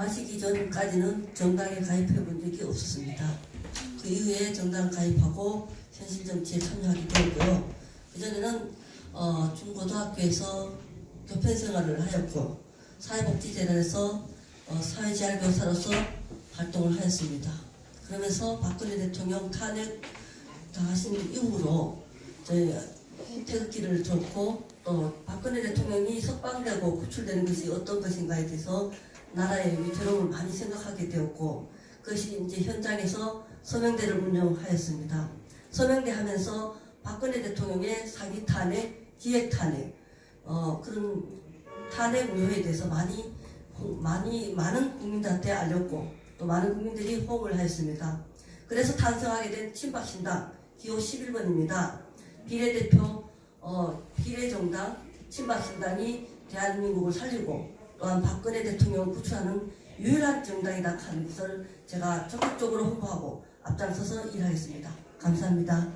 하시기 전까지는 정당에 가입해 본 적이 없었습니다. 그 이후에 정당 가입하고 현실 정치에 참여하게 되었고요. 그전에는 어, 중고등학교에서 교편 생활을 하였고 사회복지재단에서 어, 사회재활 교사로서 활동을 하였습니다. 그러면서 박근혜 대통령 탄핵 당하신 이후로 저희 태극기를 줬고 또 박근혜 대통령이 석방되고 구출되는 것이 어떤 것인가에 대해서 나라의 위태로움을 많이 생각하게 되었고 그것이 이제 현장에서 서명대를 운영하였습니다. 서명대 하면서 박근혜 대통령의 사기 탄핵, 기획 탄핵 어, 그런 탄핵 우려에 대해서 많이 많이 많은 국민들한테 알렸고 또 많은 국민들이 호응을 하였습니다. 그래서 탄생하게 된 친박신당 기호 11번입니다. 비례대표 어, 비례정당 친박신당이 대한민국을 살리고 또한 박근혜 대통령을 구출하는 유일한 정당이다 하는 것을 제가 적극적으로 홍보하고 앞장서서 일하겠습니다. 감사합니다.